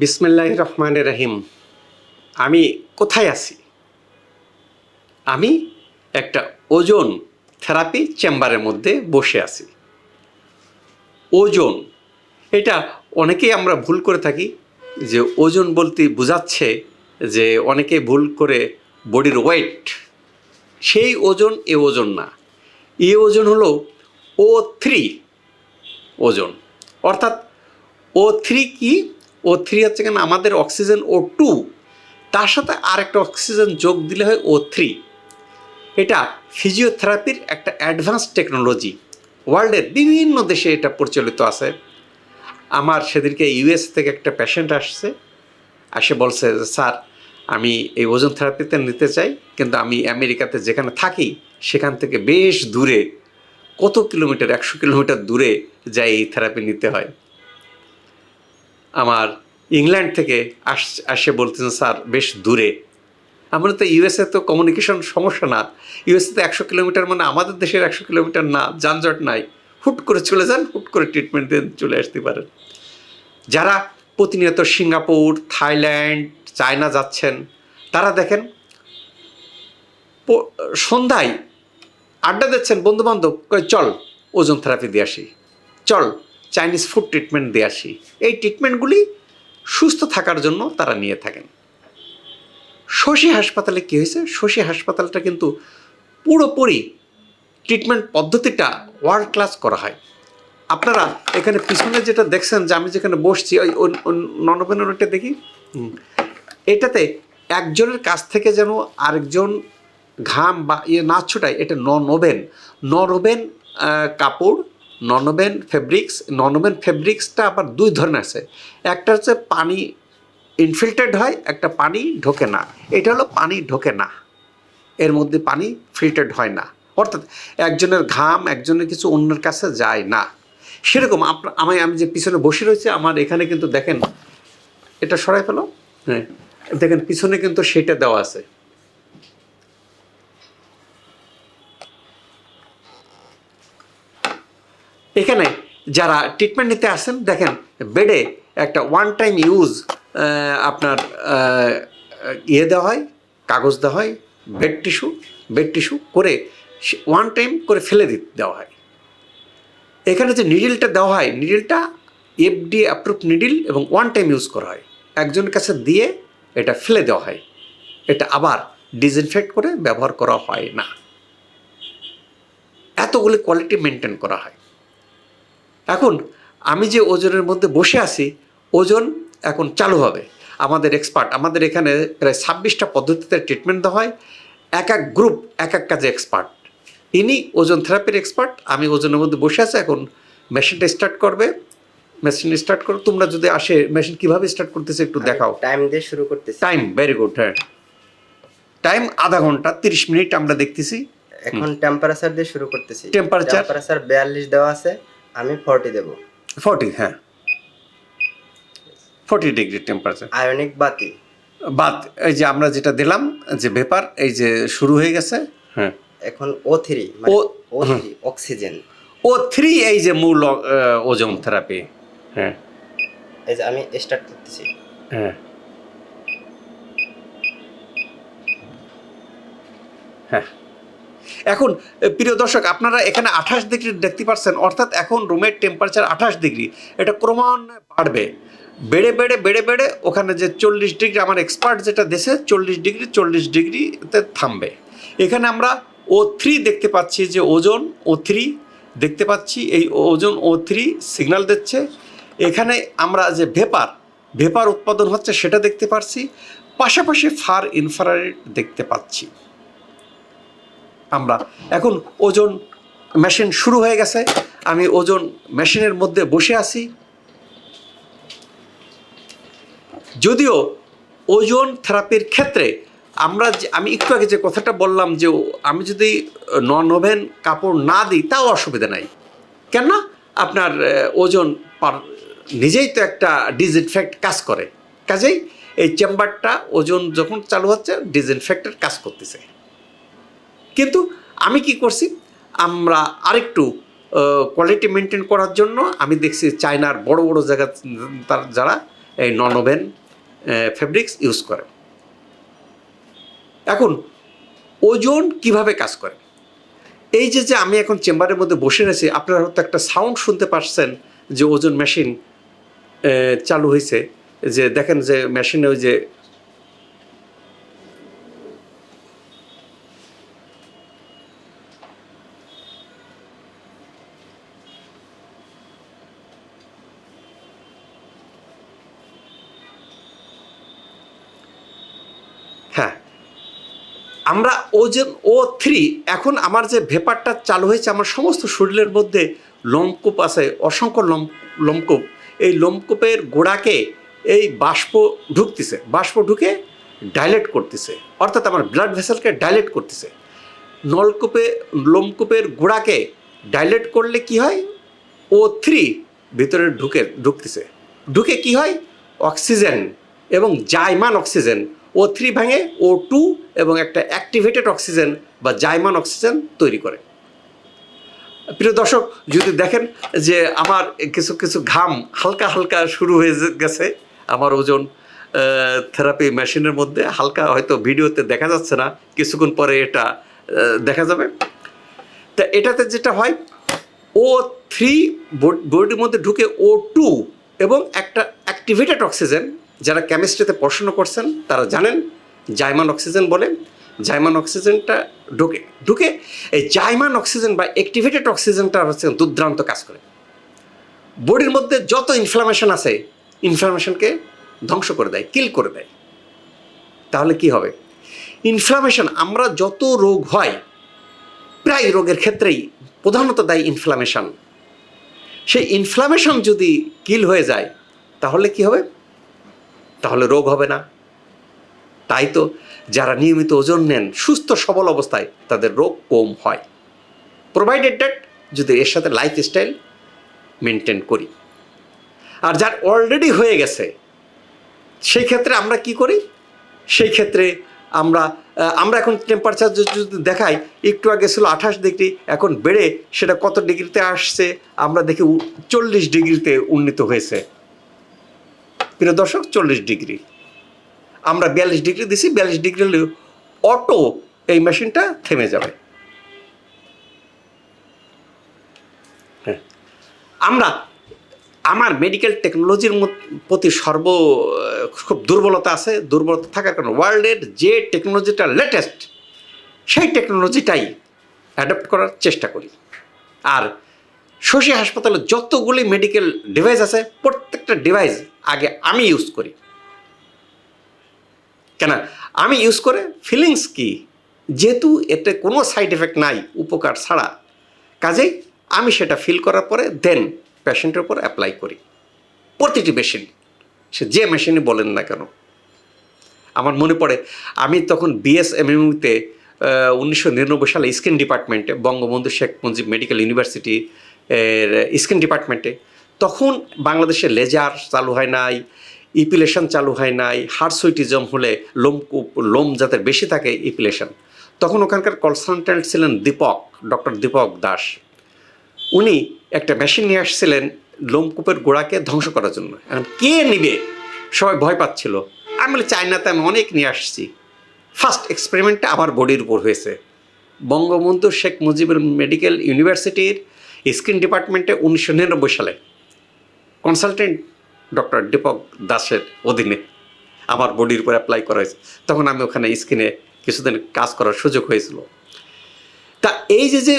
বিসমিল্লাহ রহমান রাহিম। আমি কোথায় আছি? আমি একটা ওজন থেরাপি চেম্বারের মধ্যে বসে আছি। ওজন, এটা অনেকেই আমরা ভুল করে থাকি যে ওজন বলতে বোঝাচ্ছে যে অনেকে ভুল করে বডির ওয়েট। সেই ওজন এ ওজন না। এ ওজন হলো ও থ্রি ওজন। অর্থাৎ ও থ্রি কি? ও থ্রি হচ্ছে কেন আমাদের অক্সিজেন ও টু তার সাথে আরেকটা অক্সিজেন যোগ দিলে হয় ও থ্রি এটা ফিজিওথেরাপির একটা অ্যাডভান্স টেকনোলজি ওয়ার্ল্ডের বিভিন্ন দেশে এটা প্রচলিত আছে। আমার সেদিনকে ইউএস থেকে একটা পেশেন্ট আসছে আসে বলছে, স্যার, আমি এই ওজন থেরাপিতে নিতে চাই, কিন্তু আমি আমেরিকাতে যেখানে থাকি, সেখান থেকে বেশ দূরে, কত কিলোমিটার, একশো কিলোমিটার দূরে যাই এই থেরাপি নিতে হয়? আমার ইংল্যান্ড থেকে আস, আসে বলতেছেন, স্যার, বেশ দূরে। আমরা তো ইউএসএ তো কমিউনিকেশন সমস্যা না। ইউএসএ তো একশো কিলোমিটার মানে আমাদের দেশের একশো কিলোমিটার না, যানজট নাই। হুট করে চলে যান, হুট করে ট্রিটমেন্ট দিয়ে চলে আসতে পারেন। যারা প্রতিনিয়ত সিঙ্গাপুর, থাইল্যান্ড, চায়না যাচ্ছেন, তারা দেখেন সন্ধ্যায় আড্ডা দিচ্ছেন বন্ধু বান্ধব চল, ওজন থেরাপি দিয়ে আসি। চল। চাইনিজ ফুড ট্রিটমেন্ট দিয়ে আসি। এই ট্রিটমেন্টগুলি সুস্থ থাকার জন্য তারা নিয়ে থাকেন। শশী হাসপাতালে কী হয়েছে? শশী হাসপাতালটা কিন্তু পুরোপুরি ট্রিটমেন্ট পদ্ধতিটা ওয়ার্ল্ড ক্লাস করা হয়। আপনারা এখানে পিছনে যেটা দেখছেন যে আমি যেখানে বসছি ওই ননবেনটা দেখি? এটাতে একজনের কাছ থেকে যেন আরেকজন ঘাম বা ইয়ে না ছোটায় এটা ননওভেন ননওভেন কাপড় ননওভেন ফেব্রিক্স ননওভেন ফেব্রিক্সটা আবার দুই ধরনের আছে। একটা হচ্ছে পানি ইনফিল্টেড হয়, একটা পানি ঢোকে না। এটা হলো পানি ঢোকে না। এর মধ্যে পানি ফিল্টেড হয় না। অর্থাৎ একজনের ঘাম, একজনের কিছু অন্যের কাছে যায় না। সেরকম আপনার আমি আমি যে পিছনে বসে রয়েছে, আমার এখানে কিন্তু দেখেন, এটা সরাই ফেলো। হ্যাঁ দেখেন পিছনে কিন্তু সেটা দেওয়া আছে। এখানে যারা ট্রিটমেন্ট নিতে আসেন, দেখেন বেডে একটা ওয়ান টাইম ইউজ আপনার ইয়ে দেওয়া হয়, কাগজ দেওয়া হয় বেড টিস্যু বেড টিস্যু করে ওয়ান টাইম করে ফেলে দিতে দেওয়া হয়। এখানে যে নিডিলটা দেওয়া হয় নিডিলটা এফডি অ্যাপ্রুভ নিডিল এবং ওয়ান টাইম ইউজ করা হয়। একজনের কাছে দিয়ে এটা ফেলে দেওয়া হয়। এটা আবার ডিসইনফেক্ট করে ব্যবহার করা হয় না। এতগুলি কোয়ালিটি মেনটেন করা হয়। এখন আমি যে ওজনের মধ্যে বসে আছি ওজন এখন চালু হবে। আমাদের এক্সপার্ট আমাদের এখানে প্রায় ছাব্বিশটা পদ্ধতিতে ট্রিটমেন্ট দেওয়া হয়। এক এক গ্রুপ এক এক কাজে এক্সপার্ট ইনি ওজন থেরাপির এক্সপার্ট আমি ওজনের মধ্যে বসে আছি এখন মেশিনটা স্টার্ট করবে। মেশিন স্টার্ট করো তোমরা যদি আসে মেশিন কীভাবে স্টার্ট করতেছে একটু দেখাও। টাইম দিয়ে শুরু করতেছি। টাইম ভেরি গুড হ্যাঁ। টাইম আধা ঘণ্টা তিরিশ মিনিট আমরা দেখতেছি। এখন টেম্পারেচার দিয়ে শুরু করতেছি। Temperature? টেম্পারেচার 42 দেওয়া আছে। আমি 40 দেব। ফর্টি হ্যাঁ। ফর্টি ডিগ্রি টেম্পারেচার আয়নিক বাতি। বাদ এই যে আমরা যেটা দিলাম যে ভেপার এই যে শুরু হয়ে গেছে হ্যাঁ। এখন O3 মানে O- O3 oxygen O three এই যে মূল ওজন থেরাপি হ্যাঁ। এই যে আমি স্টার্ট করতেছি। হ্যাঁ। হ্যাঁ। এখন প্রিয় দর্শক, আপনারা এখানে আঠাশ ডিগ্রি দেখতে পাচ্ছেন, অর্থাৎ এখন রুমের টেম্পারেচার আঠাশ ডিগ্রি। এটা ক্রমান্বয়ে বাড়বে। বেড়ে বেড়ে বেড়ে বেড়ে ওখানে যে চল্লিশ ডিগ্রি, আমার এক্সপার্ট যেটা দেশে চল্লিশ ডিগ্রি, চল্লিশ ডিগ্রিতে থামবে। এখানে আমরা ও থ্রি দেখতে পাচ্ছি যে ওজন ও থ্রি দেখতে পাচ্ছি, এই ওজন ও থ্রি সিগন্যাল দিচ্ছে। এখানে আমরা যে ভেপার ভেপার উৎপাদন হচ্ছে, সেটা দেখতে পাচ্ছি পাশাপাশি ফার ইনফ্রারেড দেখতে পাচ্ছি। আমরা। এখন ওজন মেশিন শুরু হয়ে গেছে। আমি ওজন মেশিনের মধ্যে বসে আছি। যদিও ওজন থেরাপির ক্ষেত্রে আমরা আমি একটু আগে যে কথাটা বললাম যে, আমি যদি নন ওভেন কাপড় না দিই, তাও অসুবিধা নাই। কেন না আপনার ওজন পার, নিজেই তো একটা ডিসইনফেক্ট কাজ করে। কাজেই এই চেম্বারটা ওজন যখন চালু হচ্ছে ডিসইনফেক্টের কাজ করতেছে। কিন্তু আমি কি করছি? আমরা আরেকটু কোয়ালিটি মেনটেন করার জন্য আমি দেখছি চায়নার বড় বড় জায়গা, তার যারা এই নন ওভেন ফেব্রিক্স ইউজ করে। এখন, ওজন কীভাবে কাজ করে? এই যে যে আমি এখন চেম্বারের মধ্যে বসে রয়েছি, আপনারা হয়তো একটা সাউন্ড শুনতে পারছেন যে ওজন মেশিন চালু হয়েছে। যে দেখেন যে মেশিনে ওই যে হ্যাঁ। আমরা ওজন ও থ্রি এখন আমার যে ভেপারটা চালু হয়েছে, আমার সমস্ত শরীরের মধ্যে লোমকূপ আছে, অসংখ্য লোম, লোমকূপ। এই লোমকূপের গোড়াকে এই বাষ্প ঢুকতেছে, বাষ্প ঢুকে ডাইলেট করতেছে, অর্থাৎ আমার ব্লাড ভেসেলকে ডাইলেট করতেছে। নলকূপে, লোমকূপের গোড়াকে ডাইলেট করলে কি হয়? ও থ্রি ভিতরে ঢুকে, ঢুকতেছে। ঢুকে কি হয়? অক্সিজেন এবং জাইমান অক্সিজেন। ও থ্রি ভাঙে ও টু এবং একটা অ্যাক্টিভেটেড অক্সিজেন বা জাইমান অক্সিজেন তৈরি করে। প্রিয় দর্শক, যদি দেখেন যে আমার কিছু কিছু ঘাম হালকা হালকা শুরু হয়ে গেছে, আমার ওজন থেরাপি মেশিনের মধ্যে হালকা হয়তো ভিডিওতে দেখা যাচ্ছে না, কিছুক্ষণ পরে এটা দেখা যাবে। তা এটাতে যেটা হয় ও থ্রি বডির মধ্যে ঢুকে ও টু এবং একটা অ্যাক্টিভেটেড অক্সিজেন যারা কেমিস্ট্রিতে পড়াশোনা করছেন, তারা জানেন জাইমান অক্সিজেন বলে। জাইমান অক্সিজেনটা ঢুকে ঢুকে এই জাইমান অক্সিজেন বা অ্যাক্টিভেটেড অক্সিজেনটা হচ্ছে দুর্দান্ত কাজ করে। বডির মধ্যে যত ইনফ্লামেশন আছে ইনফ্লামেশনকে ধ্বংস করে দেয় কিল করে দেয়। তাহলে কি হবে? ইনফ্লামেশন আমরা যত রোগ হয়, প্রায় রোগের ক্ষেত্রেই প্রধানত দায়ী ইনফ্লামেশন সেই ইনফ্লামেশন যদি কিল হয়ে যায়, তাহলে কি হবে? তাহলে রোগ হবে না। তাই তো যারা নিয়মিত ওজন নেন, সুস্থ, সবল অবস্থায় তাদের রোগ কম হয়। প্রোভাইডেড দ্যাট যদি এর সাথে লাইফ স্টাইল মেনটেন করি। আর যার অলরেডি হয়ে গেছে, সেই ক্ষেত্রে আমরা কি করি? সেই ক্ষেত্রে আমরা আমরা এখন টেম্পারেচার যদি দেখাই, একটু আগে ছিল আঠাশ ডিগ্রি, এখন বেড়ে সেটা কত ডিগ্রিতে আসছে? আমরা দেখি চল্লিশ ডিগ্রিতে উন্নীত হয়েছে। প্রিয় দর্শক, চল্লিশ ডিগ্রি। আমরা বিয়াল্লিশ ডিগ্রি দিছি, বিয়াল্লিশ ডিগ্রি হলে অটো এই মেশিনটা থেমে যাবে। হ্যাঁ। আমরা আমার মেডিকেল টেকনোলজির প্রতি সর্ব খুব দুর্বলতা আছে। দুর্বলতা থাকার কারণে ওয়ার্ল্ডের যে টেকনোলজিটা লেটেস্ট সেই টেকনোলজিটাই অ্যাডাপ্ট করার চেষ্টা করি। আর শশী হাসপাতালে যতগুলি মেডিকেল ডিভাইস আছে, প্রত্যেকটা ডিভাইস আগে আমি ইউজ করি। কেন? আমি ইউজ করে ফিলিংস কি? যেহেতু এতে কোনো সাইড এফেক্ট নাই, উপকার ছাড়া। কাজেই আমি সেটা ফিল করার পরে দেন পেশেন্টের উপর অ্যাপ্লাই করি। প্রতিটি মেশিন সে যে মেশিনই বলেন না কেন। আমার মনে পড়ে, আমি তখন বিএসএমএমইতে উনিশশো নিরানব্বই সালে স্কিন ডিপার্টমেন্টে Bangabandhu Sheikh Mujib medical university skin ডিপার্টমেন্টে তখন বাংলাদেশে লেজার চালু হয় নাই ইপিলেশন চালু হয় নাই হার্সুইটিজম হলে লোমকূপ লোম যাদের বেশি থাকে ইপিলেশন তখন ওখানকার কনসালটেন্ট ছিলেন দীপক ডক্টর দীপক দাস। উনি একটা মেশিন নিয়ে আসছিলেন লোমকূপের গোড়াকে ধ্বংস করার জন্য। কে নিবে? সবাই ভয় পাচ্ছিল। আমি বলি, চায়নাতে আমি অনেক নিয়ে আসছি। ফার্স্ট এক্সপেরিমেন্টটা আমার বডির উপর হয়েছে। বঙ্গবন্ধু শেখ মুজিবুর মেডিকেল ইউনিভার্সিটির স্কিন ডিপার্টমেন্টে উনিশশো নিরানব্বই সালে কনসালটেন্ট ডক্টর দীপক দাসের অধীনে আমার বডির উপর অ্যাপ্লাই করা হয়েছে। তখন আমি ওখানে স্কিনে কিছুদিন কাজ করার সুযোগ হয়েছিল। তা এই যে যে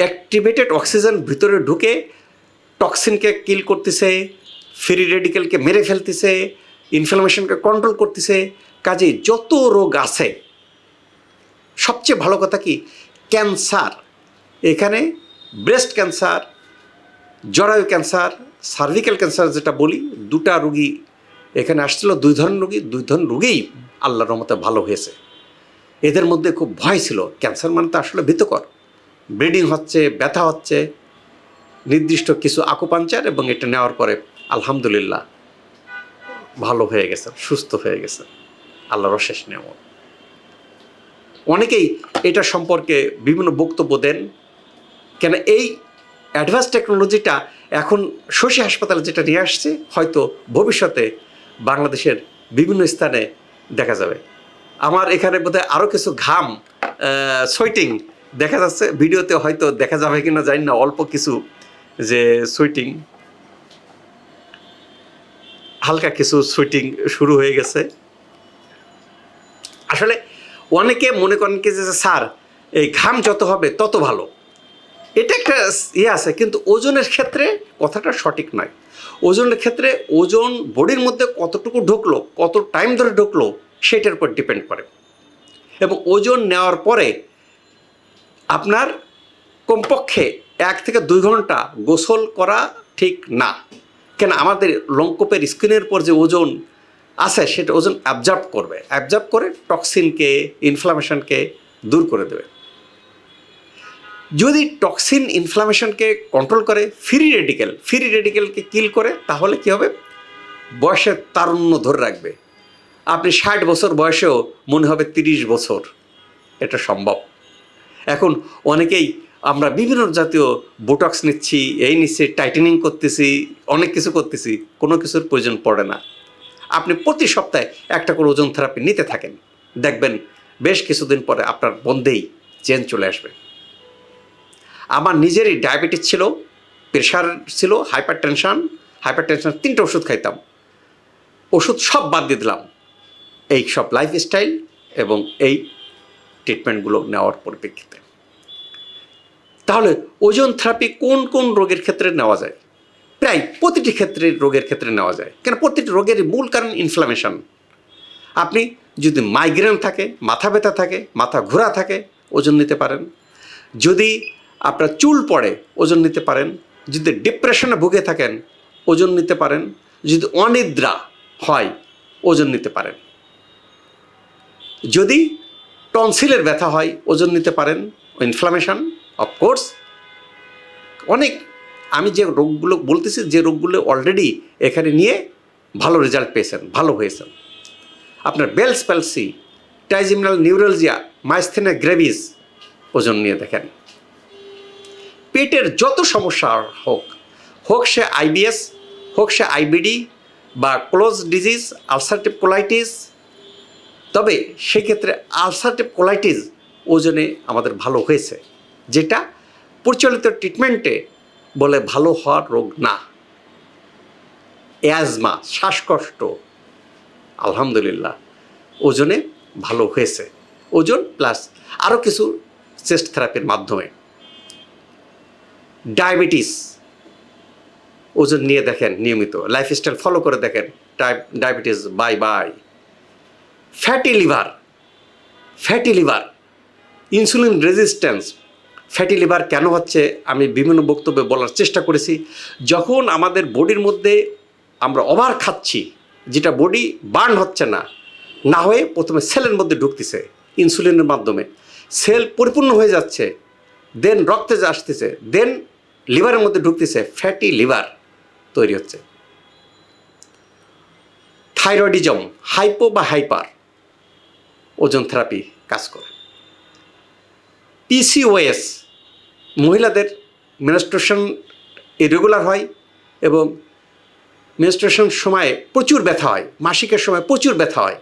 অ্যাক্টিভেটেড অক্সিজেন ভিতরে ঢুকে টক্সিনকে কিল করতেছে ফ্রি রেডিকেলকে মেরে ফেলতেছে ইনফ্লামেশনকে কন্ট্রোল করতেছে কাজে যত রোগ আছে, সবচেয়ে ভালো কথা কি? ক্যান্সার এখানে ব্রেস্ট ক্যান্সার জরায়ু ক্যান্সার সার্ভিক্যাল ক্যান্সার যেটা বলি, দুটা রুগী এখানে আসছিল, দুই ধরনের রুগী, দুই ধরনের রুগীই আল্লাহর রহমতে ভালো হয়েছে। এদের মধ্যে খুব ভয় ছিল ক্যান্সার মানে তো আসলে ভীতকর। ব্লিডিং হচ্ছে, ব্যথা হচ্ছে, নির্দিষ্ট কিছু আকুপাঞ্চার এবং এটা নেওয়ার পরে আলহামদুলিল্লাহ ভালো হয়ে গেছে, সুস্থ হয়ে গেছে, আল্লাহর অশেষ নেওয়া অনেকেই এটা সম্পর্কে বিভিন্ন বক্তব্য দেন কেন এই অ্যাডভান্স টেকনোলজিটা এখন শশী হাসপাতালে যেটা নিয়ে আসছে, হয়তো ভবিষ্যতে বাংলাদেশের বিভিন্ন স্থানে দেখা যাবে। আমার এখানে বোধহয় আরও কিছু ঘাম সুইটিং দেখা যাচ্ছে। ভিডিওতে হয়তো দেখা যাবে কিনা জানি না, অল্প কিছু যে সুইটিং হালকা কিছু সুইটিং শুরু হয়ে গেছে। আসলে অনেকে মনে করেন কি যে স্যার, এই ঘাম যত হবে তত ভালো। এটা একটা ইয়ে আছে, কিন্তু ওজনের ক্ষেত্রে কথাটা সঠিক নয়। ওজনের ক্ষেত্রে ওজন বডির মধ্যে কতটুকু ঢুকলো, কত টাইম ধরে ঢুকলো, সেটার উপর ডিপেন্ড করে। এবং ওজন নেওয়ার পরে আপনার কমপক্ষে এক থেকে দুই ঘণ্টা গোসল করা ঠিক না। কেন আমাদের লঙ্কপের স্কিনের পর যে ওজন আছে, সেটা ওজন অ্যাবজর্ব করবে। অ্যাবজর্ব করে টক্সিনকে ইনফ্লামেশনকে দূর করে দেবে। যদি টক্সিন ইনফ্লামেশনকে কন্ট্রোল করে ফ্রি রেডিকেল ফ্রি রেডিকেলকে কিল করে, তাহলে কি হবে? বয়সের তারুণ্য ধরে রাখবে। আপনি ষাট বছর বয়সেও মনে হবে তিরিশ বছর। এটা সম্ভব। এখন অনেকেই আমরা বিভিন্ন জাতীয় বোটক্স নিচ্ছি, এই নিচ্ছি টাইটেনিং করতেছি, অনেক কিছু করতেছি, কোনো কিছুর প্রয়োজন পড়ে না। আপনি প্রতি সপ্তাহে একটা করে ওজন থেরাপি নিতে থাকেন। দেখবেন বেশ কিছুদিন পরে আপনার বন্ধেই চেঞ্জ চলে আসবে। আমার নিজেরই ডায়াবেটিস ছিল প্রেশার ছিল হাইপার টেনশন হাইপার টেনশন তিনটে ওষুধ খাইতাম। ওষুধ সব বাদ দিয়ে দিলাম। এই সব লাইফস্টাইল এবং এই ট্রিটমেন্টগুলো নেওয়ার পরিপ্রেক্ষিতে। তাহলে ওজন থেরাপি কোন কোন রোগের ক্ষেত্রে নেওয়া যায়? প্রায় প্রতিটি ক্ষেত্রে রোগের ক্ষেত্রে নেওয়া যায়। কেন প্রতিটি রোগের মূল কারণ ইনফ্লামেশন আপনি যদি মাইগ্রেন থাকে, মাথা ব্যথা থাকে, মাথা ঘোরা থাকে ওজন নিতে পারেন। যদি আপনার চুল পড়ে, ওজন নিতে পারেন। যদি ডিপ্রেশনে ভুগে থাকেন, ওজন নিতে পারেন। যদি অনিদ্রা হয়, ওজন নিতে পারেন। যদি টনসিলের ব্যথা হয়, ওজন নিতে পারেন। ইনফ্লামেশন অফকোর্স অনেক, আমি যে রোগগুলো বলতেছি, যে রোগগুলো অলরেডি এখানে নিয়ে ভালো রেজাল্ট পেয়েছেন, ভালো হয়েছেন। আপনার Bell's palsy trigeminal neuralgia myasthenia gravis ওজন নিয়ে দেখেন। পেটের যত সমস্যা হোক হোক সে আইবিএস, হোক সে আইবিডি বা ক্লোজ ডিজিজ, আলসারটিভ কোলাইটিস, তবে সেক্ষেত্রে আলসারটিভ কোলাইটিস ওজনে আমাদের ভালো হয়েছে, যেটা প্রচলিত ট্রিটমেন্টে বলে ভালো হওয়ার রোগ না। অ্যাজমা শ্বাসকষ্ট, আলহামদুলিল্লাহ, ওজনে ভালো হয়েছে। ওজন প্লাস আরও কিছু চেস্ট থেরাপির মাধ্যমে। ডায়াবেটিস। ওজন নিয়ে দেখেন নিয়মিত লাইফস্টাইল ফলো করে দেখেন diabetes bye bye fatty liver fatty liver insulin resistance fatty liver কেন হচ্ছে? আমি বিভিন্ন বক্তব্যে বলার চেষ্টা করেছি। যখন আমাদের বডির মধ্যে আমরা ওভার খাচ্ছি, যেটা বডি বার্ন হচ্ছে না না হয়ে প্রথমে সেলের মধ্যে ঢুকতেছে ইনসুলিনের মাধ্যমে। সেল পরিপূর্ণ হয়ে যাচ্ছে দেন রক্তে আসতেছে দেন লিভারের মধ্যে ঢুকতেছে ফ্যাটি লিভার তৈরি হচ্ছে। থাইরয়েডিজম, হাইপো বা হাইপার ওজন থেরাপি কাজ করে। পিসিওএস মহিলাদের মেনস্ট্রেশন ইরেগুলার হয় এবং মেনস্ট্রেশন সময়ে প্রচুর ব্যথা হয়, মাসিকের সময় প্রচুর ব্যথা হয়।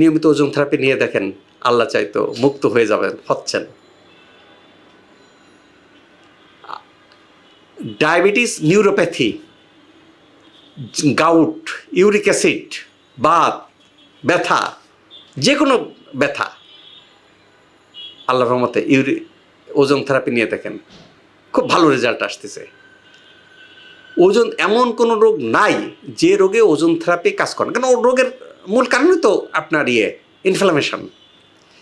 নিয়মিত ওজন থেরাপি নিয়ে দেখেন, আল্লাহ চাইতো মুক্ত হয়ে যাবেন, হচ্ছেন। Diabetes, neuropathy, gout, uric acid, Baat, ব্যথা যে কোনো ব্যথা। আল্লাহর রহমতে ইউরি, ওজন থেরাপি নিয়ে দেখেন, খুব ভালো রেজাল্ট আসতেছে। ওজন এমন কোনো রোগ নাই যে রোগে ওজন থেরাপি কাজ করে কেন, রোগের মূল কারণই তো আপনার ইয়ে ইনফ্লামেশন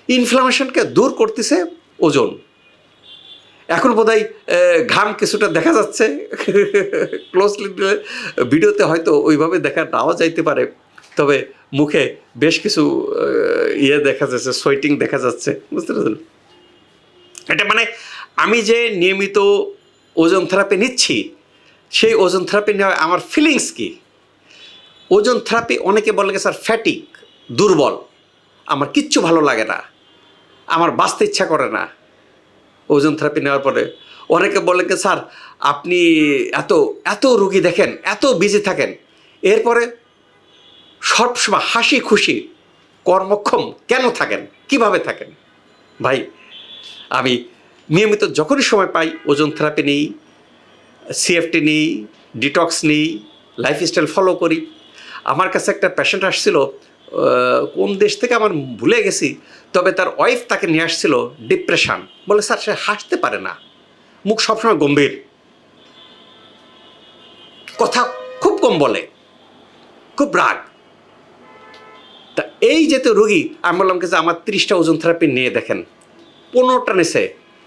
ইনফ্লামেশনকে দূর করতেছে ওজন। এখন বোধহয় ঘাম কিছুটা দেখা যাচ্ছে। ক্লোজলি ভিডিওতে হয়তো ওইভাবে দেখা নাও যাইতে পারে। তবে মুখে বেশ কিছু ইয়ে দেখা যাচ্ছে সোয়েটিং দেখা যাচ্ছে। বুঝতে পারছেন? এটা মানে আমি যে নিয়মিত ওজন থেরাপি নিচ্ছি, সেই ওজন থেরাপি নেওয়া আমার ফিলিংস কি? ওজন থেরাপি অনেকে বলে কি, স্যার ফ্যাটিক দুর্বল। আমার কিচ্ছু ভালো লাগে না। আমার বাঁচতে ইচ্ছা করে না। ওজন থেরাপি নেওয়ার পরে অনেকে বলে কি, স্যার, আপনি এত এত রুগী দেখেন, এত বিজি থাকেন। এরপরে সবসময় হাসি খুশি, কর্মক্ষম কেন থাকেন? কীভাবে থাকেন? ভাই, আমি নিয়মিত যখনই সময় পাই ওজন থেরাপি নিই সিএফটি নিই ডিটক্স নিই লাইফস্টাইল ফলো করি। আমার কাছে একটা পেশেন্ট আসছিল কোন দেশ থেকে আমার ভুলে গেছি তবে তার ওয়াইফ তাকে নিয়ে আসছিল ডিপ্রেশন বলে, স্যার, সে হাসতে পারে না। মুখ সবসময় গম্ভীর। কথা খুব কম বলে। খুব রাগ। তা এই যেহেতু রুগী, আমি বললাম যে আমার তিরিশটা ওজন থেরাপি নিয়ে দেখেন। পনেরোটা নিছে।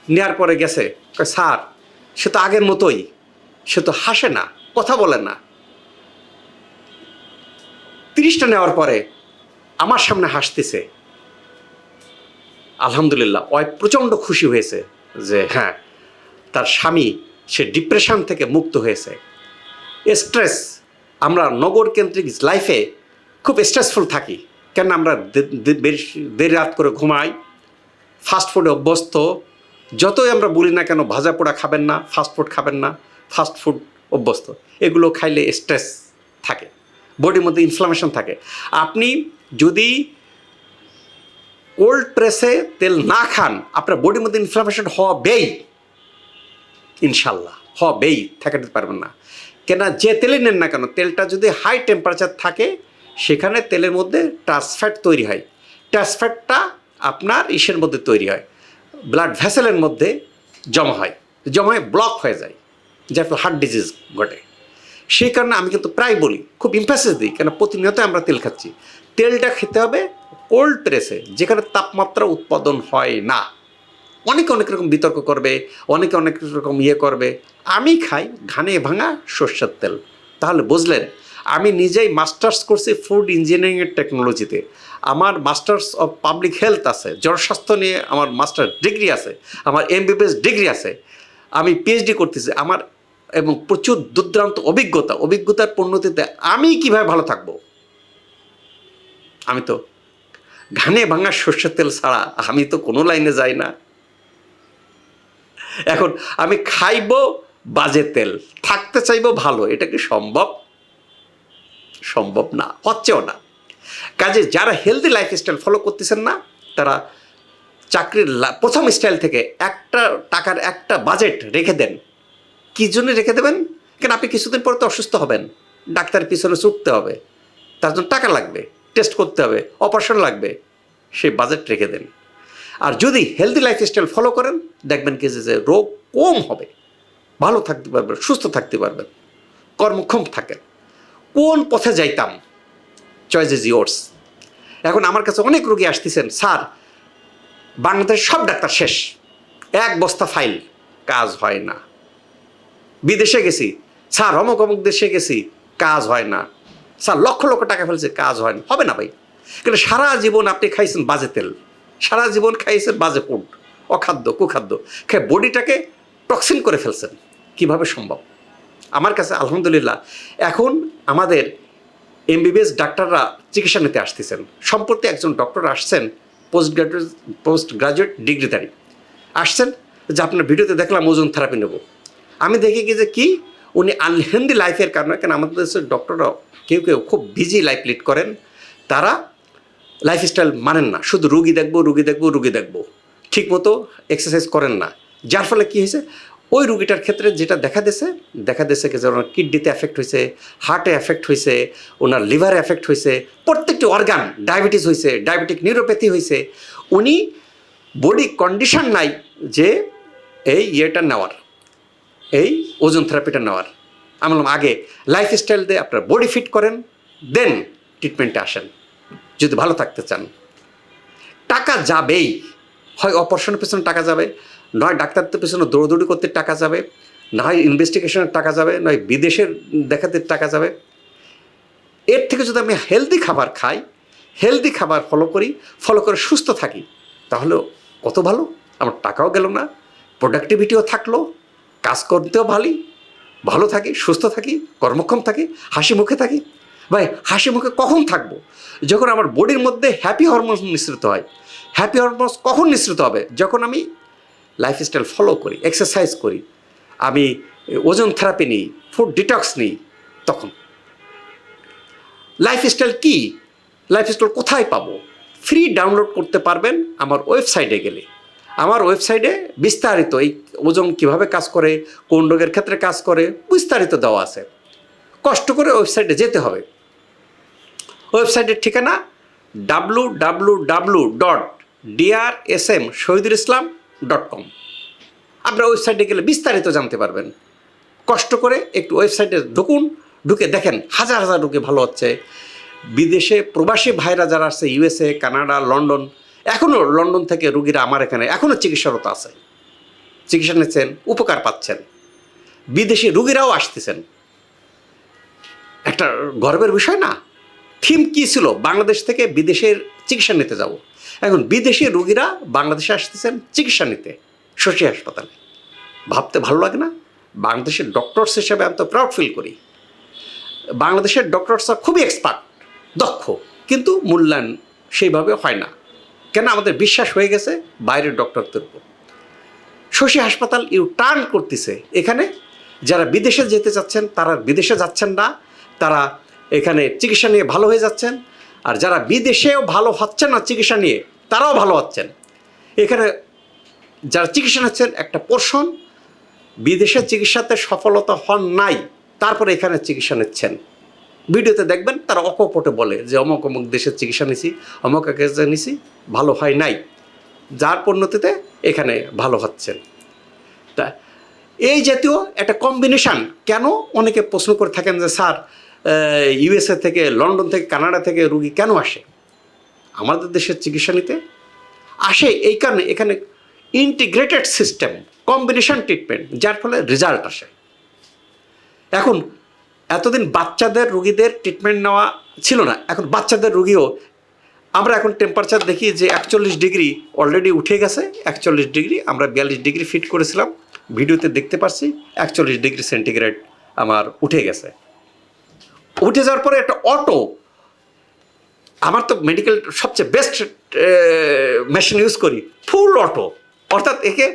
নেওয়ার পরে গেছে স্যার, সে তো আগের মতোই। সে তো হাসে না, কথা বলে না। তিরিশটা নেওয়ার পরে আমার সামনে হাসতেছে। আলহামদুলিল্লাহ ওই প্রচণ্ড খুশি হয়েছে যে হ্যাঁ তার স্বামী সে ডিপ্রেশন থেকে মুক্ত হয়েছে। স্ট্রেস আমরা নগর কেন্দ্রিক লাইফে খুব স্ট্রেসফুল থাকি। কেন আমরা দেরি রাত করে ঘুমাই ফাস্ট ফুডে অভ্যস্ত। যতই আমরা বলি না কেন, ভাজা পোড়া খাবেন না ফাস্ট ফুড খাবেন না ফাস্ট ফুড অভ্যস্ত। এগুলো খাইলে স্ট্রেস থাকে বডির মধ্যে ইনফ্লামেশন থাকে। আপনি যদি কোল্ড প্রেসে তেল না খান, আপনার বডির মধ্যে ইনফ্লামেশন হবেই। ইনশাল্লাহ, হবেই, ঠেকাতে পারবেন না। কেন যে তেলে নেন না কেন, তেলটা যদি হাই টেম্পারেচার থাকে, সেখানে তেলের মধ্যে ট্রান্সফ্যাট তৈরি হয়। ট্রান্সফ্যাটটা আপনার ইসের মধ্যে তৈরি হয়। ব্লাড ভেসেলের মধ্যে জমা হয়। জমা হয়ে ব্লক হয়ে যায়। যার ফলে হার্ট ডিজিজ ঘটে। সেই কারণে আমি কিন্তু প্রায় বলি, খুব ইম্প্যাসেস দিই কেন প্রতিনিয়ত আমরা তেল খাচ্ছি। তেলটা খেতে হবে কোল্ড প্রেসে যেখানে তাপমাত্রা উৎপাদন হয় না। অনেকে অনেক রকম বিতর্ক করবে, অনেকে অনেক রকম ইয়ে করবে। আমি খাই ঘানে ভাঙা সর্ষের তেল। তাহলে বুঝলেন, আমি নিজেই মাস্টার্স করছি ফুড ইঞ্জিনিয়ারিংয়ের টেকনোলজিতে আমার মাস্টার্স অফ পাবলিক হেলথ আছে, জনস্বাস্থ্য নিয়ে আমার মাস্টার ডিগ্রি আছে, আমার এমবিবিএস ডিগ্রি আছে। আমি পিএইচডি করতেছি, আমার এবং প্রচুর দুর্দান্ত অভিজ্ঞতা, অভিজ্ঞতার পণ্যতিতে আমি কীভাবে ভালো থাকব? আমি তো ঘানে ভাঙা সর্ষের তেল ছাড়া আমি তো কোনো লাইনে যাই না। এখন আমি খাইবো বাজে তেল, থাকতে চাইব ভালো, এটা কি সম্ভব? সম্ভব না হচ্ছেও না। কাজে যারা হেলদি লাইফস্টাইল ফলো করতেছেন না, তারা চাকরির প্রথম স্টাইল থেকে একটা টাকার একটা বাজেট রেখে দেন। কী জন্য রেখে দেবেন? কেন আপনি কিছুদিন পরে তো অসুস্থ হবেন, ডাক্তারের পিছনে ছুটতে হবে, তার জন্য টাকা লাগবে। টেস্ট করতে হবে, অপারেশন লাগবে, সেই বাজেট রেখে দেন। আর যদি হেলদি লাইফস্টাইল ফলো করেন, দেখবেন কি যে রোগ কম হবে। ভালো থাকতে পারবেন, সুস্থ থাকতে পারবেন, কর্মক্ষম থাকেন। কোন পথে যাইতাম? চয়েস ইজ ইয়োর্স এখন আমার কাছে অনেক রোগী আসতেছেন, স্যার বাংলাদেশ সব ডাক্তার শেষ, এক বস্তা ফাইল, কাজ হয় না। বিদেশে গেছি, স্যার, অমুক অমুক দেশে গেছি, কাজ হয় না। স্যার, লক্ষ লক্ষ টাকা ফেলছে, কাজ হয় না হবে না ভাই। কিন্তু সারা জীবন আপনি খাইছেন বাজে তেল। সারা জীবন খাইছেন বাজে ফুড অখাদ্য, কুখাদ্য। খেয়ে বডিটাকে টক্সিন করে ফেলছেন। কীভাবে সম্ভব? আমার কাছে আলহামদুলিল্লাহ, এখন আমাদের এমবিবিএস ডাক্তাররা চিকিৎসা নিতে আসতেছেন। সম্প্রতি একজন ডক্টর আসছেন পোস্ট গ্রাজুয়েট পোস্ট গ্রাজুয়েট ডিগ্রিধারী। আসছেন, যে আপনার ভিডিওতে দেখলাম, ওজন থেরাপি নেব। আমি দেখি কি যে কি, উনি আনহেলদি লাইফের কারণে, কেন আমাদের দেশের ডক্টররা কেউ কেউ খুব বিজি লাইফ লিড করেন, তারা লাইফস্টাইল মানেন না। শুধু রুগী দেখব রুগী দেখব রুগী দেখব। ঠিকমতো এক্সারসাইজ করেন না। যার ফলে কী হয়েছে? ওই রুগীটার ক্ষেত্রে যেটা দেখা দিয়েছে দেখা দিয়েছে যে ওনার কিডনিতে এফেক্ট হয়েছে হার্টে এফেক্ট হয়েছে, ওনার লিভারে এফেক্ট হয়েছে, প্রত্যেকটি অর্গান ডায়াবেটিস হয়েছে ডায়াবেটিক নিউরোপ্যাথি হয়েছে, উনি বডি কন্ডিশন নাই যে এই ইয়েটা নেওয়ার, এই ওজন থেরাপিটা নেওয়ার। আমি বললাম, আগে লাইফস্টাইল দিয়ে আপনার বডি ফিট করেন দেন ট্রিটমেন্টে আসেন। যদি ভালো থাকতে চান। টাকা যাবেই। হয় অপারেশনের পেছনে টাকা যাবে নয় ডাক্তারদের পেছনে দৌড়দৌড়ি করতে টাকা যাবে, না হয় ইনভেস্টিগেশনের টাকা যাবে নয় বিদেশের দেখাতে টাকা যাবে। এর থেকে যদি আমি হেলদি খাবার খাই হেলদি খাবার ফলো করি ফলো করে সুস্থ থাকি, তাহলে কত ভালো? আমার টাকাও গেল না প্রোডাক্টিভিটিও থাকল, কাজ করতেও ভালোই ভালো থাকি, সুস্থ থাকি, কর্মক্ষম থাকি, হাসি মুখে থাকি। ভাই, হাসি মুখে কখন থাকব? যখন আমার বডির মধ্যে হ্যাপি হরমোন নিঃসৃত হয়। হ্যাপি হরমোনস কখন নিঃসৃত হবে? যখন আমি লাইফস্টাইল ফলো করি এক্সারসাইজ করি, আমি ওজন থেরাপি নিই ফুড ডিটক্স নিই, তখন। লাইফস্টাইল কি? লাইফস্টাইল কোথায় পাবো? ফ্রি ডাউনলোড করতে পারবেন আমার ওয়েবসাইটে গেলে। আমার ওয়েবসাইটে বিস্তারিত এই ওজন কীভাবে কাজ করে, কোন রোগের ক্ষেত্রে কাজ করে, বিস্তারিত দেওয়া আছে। কষ্ট করে ওয়েবসাইটে যেতে হবে। ওয়েবসাইটের ঠিকানা W W W dot DR S M Shahidul Islam dot com আপনার ওয়েবসাইটে গেলে বিস্তারিত জানতে পারবেন। কষ্ট করে একটু ওয়েবসাইটে ঢুকুন, ঢুকে দেখেন হাজার হাজার রোগী ভালো হচ্ছে। বিদেশে প্রবাসী ভাইরা যারা আছে, ইউএসএ, কানাডা, লন্ডন এখনও লন্ডন থেকে রুগীরা আমার এখানে এখনও চিকিৎসারত আছে। চিকিৎসা নিচ্ছেন, উপকার পাচ্ছেন। বিদেশি রুগীরাও আসতেছেন। একটা গর্বের বিষয় না? থিম কী ছিল? বাংলাদেশ থেকে বিদেশের চিকিৎসা নিতে যাব। এখন বিদেশি রুগীরা বাংলাদেশে আসতেছেন চিকিৎসা নিতে, শশী হাসপাতালে। ভাবতে ভালো লাগে না? বাংলাদেশের ডক্টরস হিসেবে আমি তো প্রাউড ফিল করি। বাংলাদেশের ডক্টরসরা খুবই এক্সপার্ট দক্ষ, কিন্তু মূল্যায়ন সেইভাবে হয় না। কেন আমাদের বিশ্বাস হয়ে গেছে? বাইরের ডক্টরদের উপর। শশী হাসপাতাল ইউ টার্ন করতেছে এখানে। যারা বিদেশে যেতে চাচ্ছেন, তারা বিদেশে যাচ্ছেন না। তারা এখানে চিকিৎসা নিয়ে ভালো হয়ে যাচ্ছেন। আর যারা বিদেশেও ভালো হচ্ছেন না চিকিৎসা নিয়ে, তারাও ভালো হচ্ছেন। এখানে যারা চিকিৎসা নিচ্ছেন, একটা পোর্শন বিদেশের চিকিৎসাতে সফলতা হন নাই, তারপরে এখানে চিকিৎসা নিচ্ছেন। ভিডিওতে দেখবেন তারা অকপটে বলে যে অমুক অমুক দেশের চিকিৎসা নিছি, অমুক কাছে নিছি, ভালো হয় নাই। যার পণ্যতিতে এখানে ভালো হচ্ছেন। তা এই জাতীয় একটা কম্বিনেশান কেন অনেকে প্রশ্ন করে থাকেন যে, স্যার ইউএসএ থেকে লন্ডন থেকে কানাডা থেকে রুগী কেন আসে? আমাদের দেশের চিকিৎসা নিতে আসে এই কারণে এখানে ইন্টিগ্রেটেড সিস্টেম কম্বিনেশন ট্রিটমেন্ট যার ফলে রেজাল্ট আসে। এখন এতদিন বাচ্চাদের রুগীদের ট্রিটমেন্ট নেওয়া ছিল না। এখন বাচ্চাদের রুগীও, আমরা এখন টেম্পারেচার দেখি যে একচল্লিশ ডিগ্রি অলরেডি উঠে গেছে, একচল্লিশ ডিগ্রি, আমরা বিয়াল্লিশ ডিগ্রি ফিট করেছিলাম। ভিডিওতে দেখতে পাচ্ছি একচল্লিশ ডিগ্রি সেন্টিগ্রেড আমার উঠে গেছে। উঠে যাওয়ার পরে একটা অটো আমার তো মেডিকেল সবচেয়ে বেস্ট মেশিন ইউজ করি ফুল অটো অর্থাৎ একে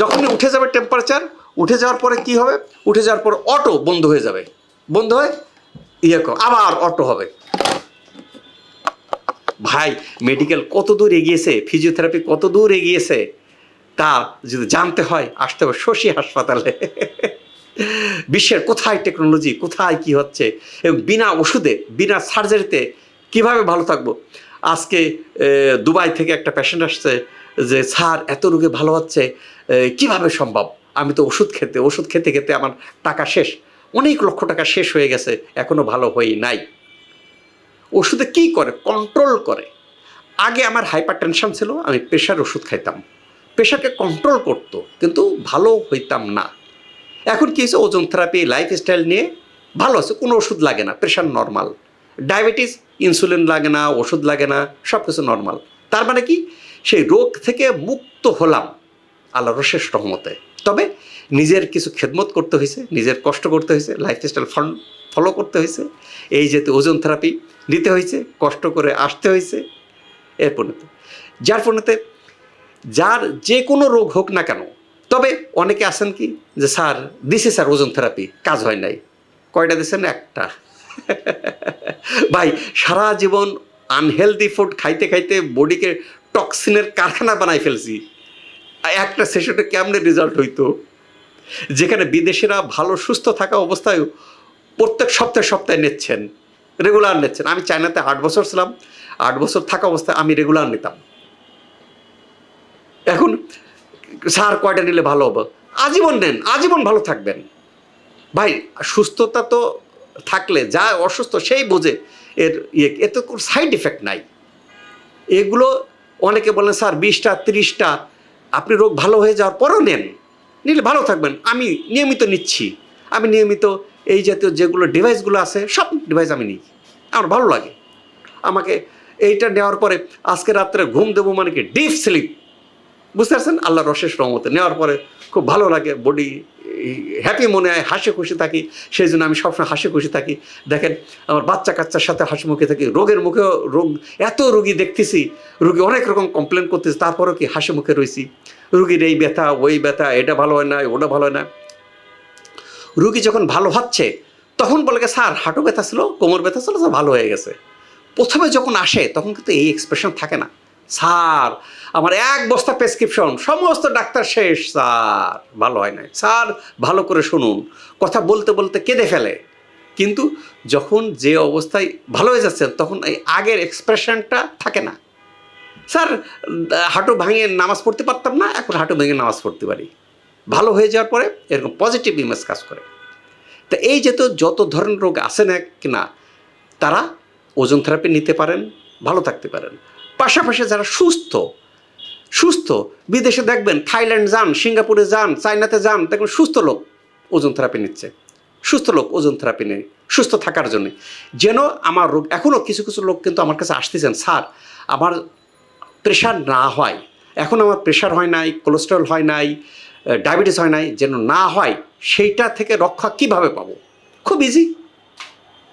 যখনই উঠে যাবে টেম্পারেচার উঠে যাওয়ার পরে কি হবে? উঠে যাওয়ার পর অটো বন্ধ হয়ে যাবে। বন্ধ হয় ইয়ে কর, আবার অটো হবে। ভাই মেডিকেল কত দূর এগিয়েছে ফিজিওথেরাপি কত দূর এগিয়েছে, তা যদি জানতে হয়, আসতে হবে শশী হাসপাতালে। বিশ্বের কোথায় টেকনোলজি কোথায় কি হচ্ছে, এবং বিনা ওষুধে, বিনা সার্জারিতে কীভাবে ভালো থাকব? আজকে দুবাই থেকে একটা পেশেন্ট আসছে, যে, স্যার, এত রোগে ভালো হচ্ছে কীভাবে সম্ভব? আমি তো ওষুধ খেতে ওষুধ খেতে খেতে আমার টাকা শেষ। অনেক লক্ষ টাকা শেষ হয়ে গেছে, এখনও ভালো হই নাই। ওষুধে কি করে? কন্ট্রোল করে। আগে আমার হাইপার টেনশন ছিল, আমি প্রেশার ওষুধ খাইতাম। প্রেশারকে কন্ট্রোল করতো, কিন্তু ভালো হইতাম না। এখন কি হয়েছে ওজন থেরাপি লাইফস্টাইল নিয়ে ভালো আছে, কোনো ওষুধ লাগে না প্রেশার নর্মাল ডায়াবেটিস ইনসুলিন লাগে না, ওষুধ লাগে না সব কিছু নর্মাল তার মানে কি? সেই রোগ থেকে মুক্ত হলাম, আল্লাহর রশেষ রহমতে। তবে নিজের কিছু খেদমত করতে হয়েছে, নিজের কষ্ট করতে হয়েছে লাইফস্টাইল ফলো করতে হয়েছে, এই যেহেতু ওজন থেরাপি নিতে হয়েছে, কষ্ট করে আসতে হয়েছে, এর পরিণতি যার পরিণতি যার যে কোনো রোগ হোক না কেন, তবে অনেকে আছেন কি যে, স্যার, দিছে স্যার ওজন থেরাপি কাজ হয় নাই। কয়টা দিছেন? একটা। ভাই, সারা জীবন আনহেলদি ফুড খাইতে খাইতে বডিকে টক্সিনের কারখানা বানাই ফেলছি। একটা সেশনে কেমনে রেজাল্ট হইতো? যেখানে বিদেশিরা ভালো, সুস্থ থাকা অবস্থায় প্রত্যেক সপ্তাহে সপ্তাহে নিচ্ছেন রেগুলার নিচ্ছেন। আমি চায়নাতে আট বছর ছিলাম, আট বছর থাকা অবস্থায় আমি রেগুলার নিতাম। এখন সার কয়টা নিলে ভালো হবে? আজীবন নেন, আজীবন ভালো থাকবেন। ভাই, সুস্থতা তো থাকলে, যা অসুস্থ সেই বোঝে। এর ইয়ে এর তো কোনো সাইড এফেক্ট নাই। এগুলো অনেকে বলেন, স্যার, বিশটা, তিরিশটা, আপনি রোগ ভালো হয়ে যাওয়ার পরও নেন। নিলে ভালো থাকবেন। আমি নিয়মিত নিচ্ছি। আমি নিয়মিত এই জাতীয় যেগুলো ডিভাইসগুলো আছে, সব ডিভাইস আমি নিই। আমার ভালো লাগে। আমাকে এইটা নেওয়ার পরে আজকে রাত্রে ঘুম দেবো মানে কি? ডিপ স্লিপ বুঝতে পারছেন? আল্লাহ রশেষ রহমতে। নেওয়ার পরে খুব ভালো লাগে। বডি হ্যাপি মনে হয়, হাসি খুশি থাকি। সেই জন্য আমি সবসময় হাসি খুশি থাকি। দেখেন, আমার বাচ্চা কাচ্চার সাথে হাসি মুখে থাকি। রোগের মুখেও রোগ, এত রুগী দেখতেছি। রুগী অনেক রকম কমপ্লেন করতেছি। তারপরেও কি হাসি মুখে রয়েছি রুগীর এই ব্যথা, ওই ব্যথা, এটা ভালো হয় না, ওটা ভালো হয় না। রুগী যখন ভালো হচ্ছে, তখন বলে স্যার, হাঁটু ব্যথা ছিল, কোমর ব্যথা ছিল স্যার ভালো হয়ে গেছে। প্রথমে যখন আসে, তখন কিন্তু এই এক্সপ্রেশন থাকে না। স্যার, আমার এক বস্তা প্রেসক্রিপশন সমস্ত ডাক্তার শেষ। স্যার, ভালো হয় না স্যার, ভালো করে শুনুন। কথা বলতে বলতে কেঁদে ফেলে। কিন্তু যখন যে অবস্থায় ভালো হয়ে যাচ্ছেন তখন এই আগের এক্সপ্রেশনটা থাকে না। স্যার, হাঁটু ভাঙিয়ে নামাজ পড়তে পারতাম না, এখন হাঁটু ভেঙে নামাজ পড়তে পারি। ভালো হয়ে যাওয়ার পরে এরকম পজিটিভ ইমেজ কাজ করে। তা এই যেহেতু যত ধরনের রোগ আসে না কিনা, তারা ওজন থেরাপি নিতে পারেন, ভালো থাকতে পারেন। পাশাপাশি যারা সুস্থ সুস্থ, বিদেশে দেখবেন, থাইল্যান্ড যান, সিঙ্গাপুরে যান, চায়নাতে যান, দেখবেন সুস্থ লোক ওজন থেরাপি নিচ্ছে। সুস্থ লোক ওজন থেরাপি নেই সুস্থ থাকার জন্য। যেন আমার রোগ এখনও কিছু কিছু লোক কিন্তু আমার কাছে আসতেছেন, স্যার, আমার প্রেশার না হয়। এখন আমার প্রেশার হয় নাই কোলেস্ট্রল হয় নাই ডায়াবেটিস হয় নাই যেন না হয় সেইটা থেকে রক্ষা কীভাবে পাবো? খুব ইজি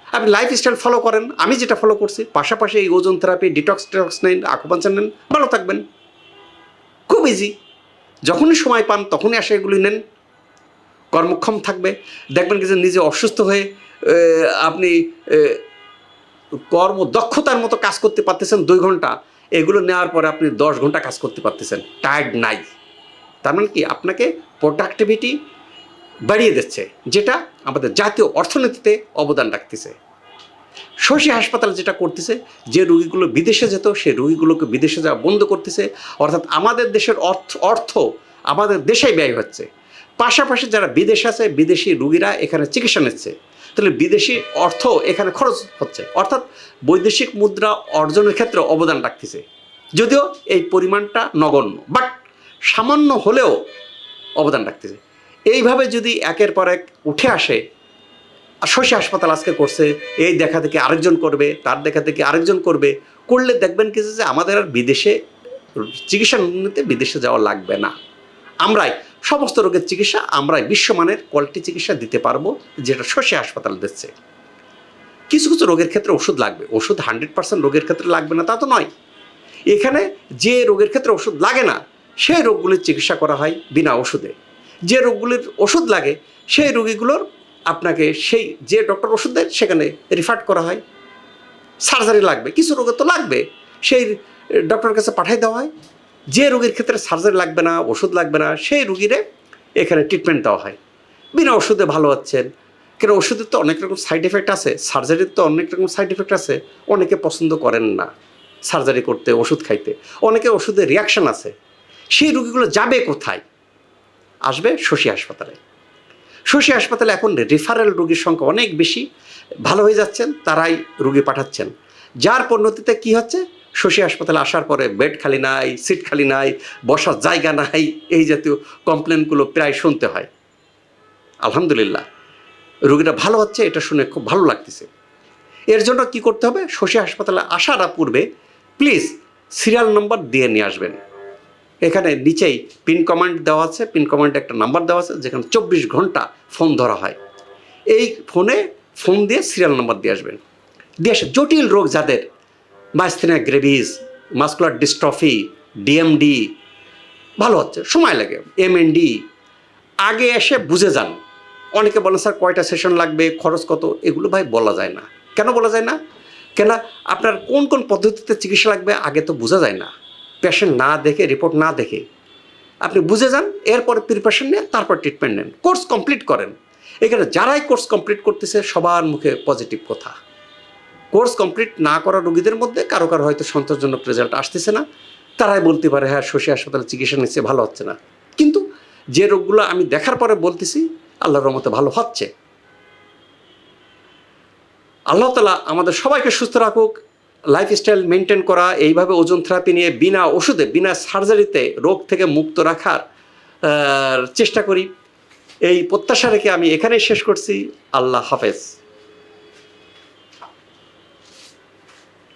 আপনি লাইফস্টাইল ফলো করেন আমি যেটা ফলো করছি পাশাপাশি এই ওজন থেরাপি ডিটক্স টিটক্স নেন আকুপাঞ্চার নেন ভালো থাকবেন। খুব ইজি যখনই সময় পান তখনই আসে এগুলি নেন। কর্মক্ষম থাকবে। দেখবেন যে নিজে অসুস্থ হয়ে আপনি আহ, কর্ম দক্ষতার মতো কাজ করতে পারতেছেন দুই ঘণ্টা। এগুলো নেওয়ার পরে আপনি দশ ঘণ্টা কাজ করতে পারতেছেন। টায়ার্ড নাই। তার মানে কি? আপনাকে প্রোডাক্টিভিটি বাড়িয়ে দিচ্ছে, যেটা আমাদের জাতীয় অর্থনীতিতে অবদান রাখতেছে। শশী হাসপাতাল যেটা করতেছে, যে রুগীগুলো বিদেশে যেত, সেই রুগীগুলোকে বিদেশে যাওয়া বন্ধ করতেছে। অর্থাৎ আমাদের দেশের অর্থ অর্থ আমাদের দেশেই ব্যয় হচ্ছে। পাশাপাশি যারা বিদেশ আছে, বিদেশি রুগীরা এখানে চিকিৎসা নিচ্ছে। তাহলে বিদেশি অর্থ এখানে খরচ হচ্ছে। অর্থাৎ বৈদেশিক মুদ্রা অর্জনের ক্ষেত্রে অবদান রাখতেছে। যদিও এই পরিমাণটা নগণ্য বাট সামান্য হলেও অবদান রাখতেছে। এইভাবে যদি একের পর এক উঠে আসে শশী হাসপাতাল আজকে করছে, এই দেখা থেকে আরেকজন করবে, তার দেখা থেকে আরেকজন করবে, করলে দেখবেন কি যে আমাদের আর বিদেশে চিকিৎসা নিতে বিদেশে যাওয়া লাগবে না। আমরাই সমস্ত রোগের চিকিৎসা আমরাই বিশ্বমানের কোয়ালিটি চিকিৎসা দিতে পারব, যেটা শশী হাসপাতাল দিচ্ছে। কিছু কিছু রোগের ক্ষেত্রে ওষুধ লাগবে। ওষুধ হান্ড্রেড পার্সেন্ট রোগের ক্ষেত্রে লাগবে না, তা তো নয়। এখানে যে রোগের ক্ষেত্রে ওষুধ লাগে না, সেই রোগগুলির চিকিৎসা করা হয় বিনা ওষুধে। যে রোগগুলির ওষুধ লাগে, সেই রোগীগুলোর আপনাকে সেই যে ডক্টর ওষুধ দেয়, সেখানে রিফার করা হয়। সার্জারি লাগবে, কিছু রোগের তো লাগবে। সেই ডক্টরের কাছে পাঠাই দেওয়া হয়। যে রোগীর ক্ষেত্রে সার্জারি লাগবে না, ওষুধ লাগবে না, সেই রুগীরে এখানে ট্রিটমেন্ট দেওয়া হয়। বিনা ওষুধে ভালো হচ্ছেন কেন ওষুধের তো অনেক রকম সাইড এফেক্ট আছে সার্জারির তো অনেক রকম সাইড এফেক্ট আছে, অনেকে পছন্দ করেন না সার্জারি করতে, ওষুধ খাইতে। অনেকে ওষুধের রিয়াকশন আছে। সেই রুগীগুলো যাবে কোথায়? আসবে শশী হাসপাতালে। শশী হাসপাতালে এখন রেফারেল রোগীর সংখ্যা অনেক বেশি, ভালো হয়ে যাচ্ছেন, তারাই রুগী পাঠাচ্ছেন। যার পরিণতিতে কি হচ্ছে? শশী হাসপাতালে আসার পরে বেড খালি নাই, সিট খালি নাই, বসার জায়গা নাই, এই জাতীয় কমপ্লেনগুলো প্রায় শুনতে হয়। আলহামদুলিল্লাহ। রুগীরা ভালো হচ্ছে, এটা শুনে খুব ভালো লাগতেছে। এর জন্য কি করতে হবে? শশী হাসপাতালে আসার পূর্বে প্লিজ সিরিয়াল নম্বর দিয়ে নিয়ে আসবেন। এখানে নিচেই পিন কমান্ড দেওয়া আছে, পিন কমান্ডে একটা নাম্বার দেওয়া আছে, যেখানে চব্বিশ ঘণ্টা ফোন ধরা হয়। এই ফোনে ফোন দিয়ে সিরিয়াল নাম্বার দিয়ে আসবেন। দিয়ে জটিল রোগ যাদের myasthenia gravis muscular dystrophy DMD ভালো হচ্ছে, সময় লাগে এমএনডি আগে এসে বুঝে যান। অনেকে বলেন, স্যার, কয়টা সেশন লাগবে, খরচ কত? এগুলো ভাই বলা যায় না। কেন বলা যায় না? কেন আপনার কোন কোন পদ্ধতিতে চিকিৎসা লাগবে আগে তো বোঝা যায় না। পেশেন্ট না দেখে রিপোর্ট না দেখে। আপনি বুঝে যান, এরপরে প্রিপারেশন নিয়ে তারপর ট্রিটমেন্ট নেন। কোর্স কমপ্লিট করেন। এখানে যারাই কোর্স কমপ্লিট করতেছে, সবার মুখে পজিটিভ কথা। কোর্স কমপ্লিট না করা রোগীদের মধ্যে কারও কারও হয়তো সন্তোষজনক রেজাল্ট আসতেছে না। তারাই বলতে পারে হ্যাঁ শশী হাসপাতালে চিকিৎসা নিচ্ছে, ভালো হচ্ছে না। কিন্তু যে রোগগুলো আমি দেখার পরে বলতেছি, আল্লাহর রহমতে ভালো হচ্ছে। আল্লাহ তালা আমাদের সবাইকে সুস্থ রাখুক লাইফস্টাইল মেনটেন করা, এইভাবে ওজন থেরাপি নিয়ে বিনা ওষুধে, বিনা সার্জারিতে রোগ থেকে মুক্ত রাখার চেষ্টা করি। এই প্রত্যাশা রেখে আমি এখানেই শেষ করছি। আল্লাহ হাফেজ।